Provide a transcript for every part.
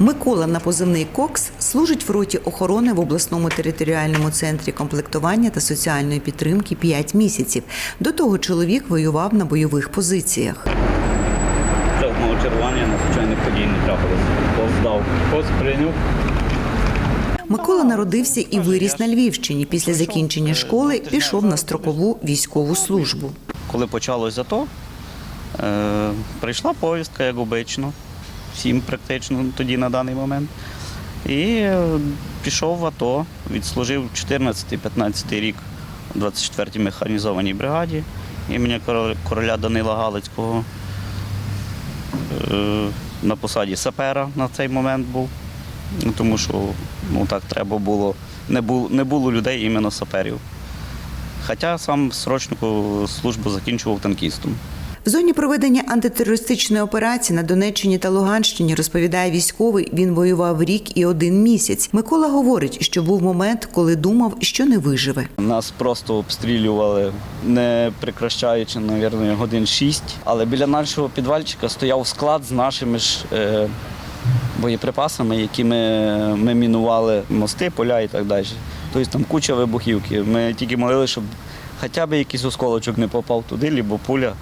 Микола на позивний Кокс служить в роті охорони в обласному територіальному центрі комплектування та соціальної підтримки 5 місяців. До того чоловік воював на бойових позиціях. Жовтного чергування надзвичайних подій не трапилось. Поздав. Пост прийняв. Микола народився і виріс на Львівщині. Після закінчення школи пішов на строкову військову службу. Коли почалось АТО, е, прийшла повістка, як обично, всім практично тоді на даний момент. І е, пішов в АТО, відслужив 14-15 рік у 24-й механізованій бригаді імені короля- Данила Галицького. Е, На посаді сапера на цей момент був. Ну, Тому що ну, так треба було, не було, не було людей іменно саперів. Хоча сам срочнику службу закінчував танкістом. В зоні проведення антитерористичної операції на Донеччині та Луганщині розповідає військовий. Він воював рік і один місяць. Микола говорить, що був момент, коли думав, що не виживе. Нас просто обстрілювали, не прекращаючи, мабуть, годин шість. Але біля нашого підвальчика стояв склад з нашими ж е, боєприпасами, якими ми мінували мости, поля і так далі. Тобто там куча вибухівки. Ми тільки молили, щоб хоча б якийсь осколочок не попав туди, або пуля.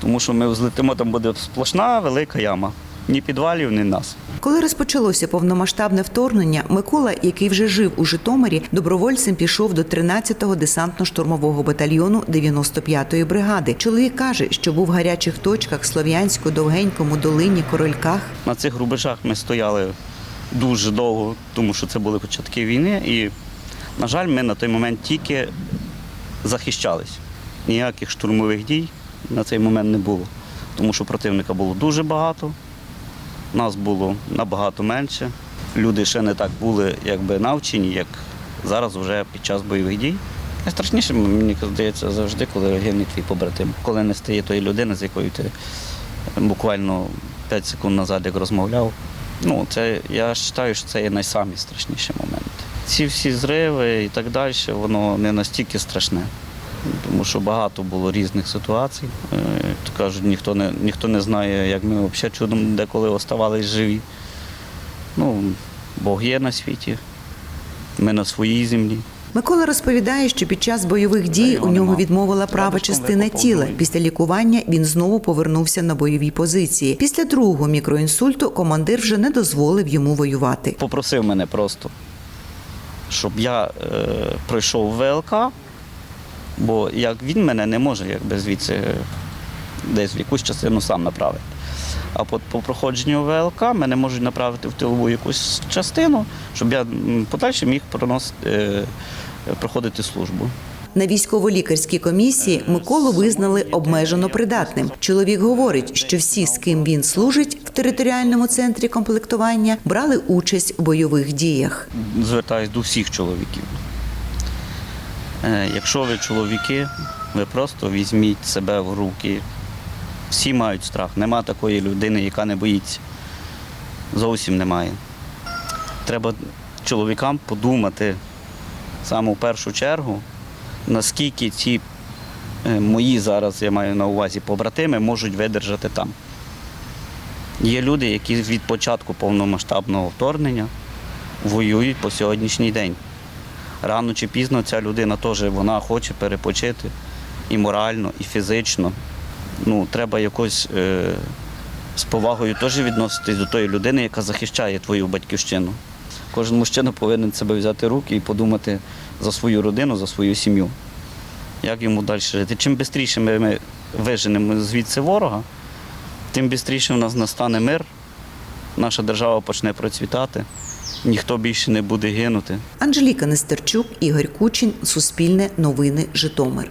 Тому що ми взлетимо, там буде сплошна велика яма. Ні підвалів, ні нас. Коли розпочалося повномасштабне вторгнення, Микола, який вже жив у Житомирі, добровольцем пішов до 13-го десантно-штурмового батальйону 95-ї бригади. Чоловік каже, що був в гарячих точках Слов'янську, Довгенькому, Долині, Корольках. На цих рубежах ми стояли дуже довго, тому що це були початки війни. І, на жаль, ми на той момент тільки захищались. Ніяких штурмових дій на цей момент не було, тому що противника було дуже багато, нас було набагато менше. Люди ще не так були якби навчені, як зараз вже під час бойових дій. Найстрашніше, мені здається, завжди, коли гине твій побратим, коли не стає тої людини, з якою ти буквально 5 секунд назад як розмовляв. Ну, це я вважаю, що це є найсамі страшніші моменти. Ці всі зриви і так далі, воно не настільки страшне, тому що багато було різних ситуацій. Е, То кажуть, ніхто не, ніхто не знає, як ми взагалі чудом деколи оставались живі. Ну, Бог є на світі, ми на своїй землі. Микола розповідає, що під час бойових дій у нього відмовила права частина тіла. Після лікування він знову повернувся на бойові позиції. Після другого мікроінсульту командир вже не дозволив йому воювати. попросив мене просто, щоб я е, пройшов ВЛК, бо як він мене не може якби звідси е, десь в якусь частину сам направити. А по, по проходженню ВЛК мене можуть направити в тилову якусь частину, щоб я подальше міг проносити, е, проходити службу. На військово-лікарській комісії Миколу визнали обмежено придатним. Чоловік говорить, що всі, з ким він служить в територіальному центрі комплектування, брали участь у бойових діях. звертаюсь до всіх чоловіків. Е, Якщо ви чоловіки, ви просто візьміть себе в руки. Всі мають страх. Нема такої людини, яка не боїться. Зовсім немає. Треба чоловікам подумати саме в першу чергу, наскільки ці е, мої зараз, я маю на увазі, побратими можуть видержати там. Є люди, які від початку повномасштабного вторгнення воюють по сьогоднішній день. Рано чи пізно ця людина теж вона хоче перепочити і морально, і фізично. Ну, треба якось е, з повагою теж відноситись до тої людини, яка захищає твою батьківщину. Кожен мужчина повинен себе взяти руки і подумати за свою родину, за свою сім'ю. Як йому далі жити? Чим швидше ми, виженемо звідси ворога, тим швидше в нас настане мир, наша держава почне процвітати, ніхто більше не буде гинути. Анжеліка Нестерчук, Ігор Кучин, Суспільне новини, Житомир.